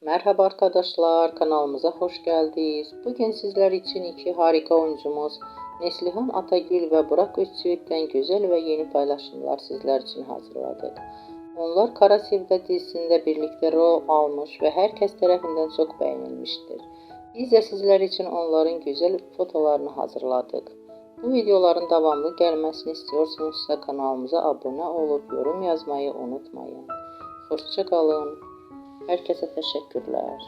Merhaba arkadaşlar, kanalımıza hoş geldiniz. Bugün sizler için iki harika oyuncumuz Neslihan Atagül ve Burak Özçivit'ten güzel ve yeni paylaşımlar sizler için hazırladık. Onlar Kara Sevda dizisinde birlikte rol almış ve herkes tarafından çok beğenilmiştir. Biz de sizler için onların güzel fotolarını hazırladık. Bu videoların devamlı gelmesini istiyorsanız kanalımıza abone olup yorum yazmayı unutmayın. Hoşçakalın. Herkese teşekkürler.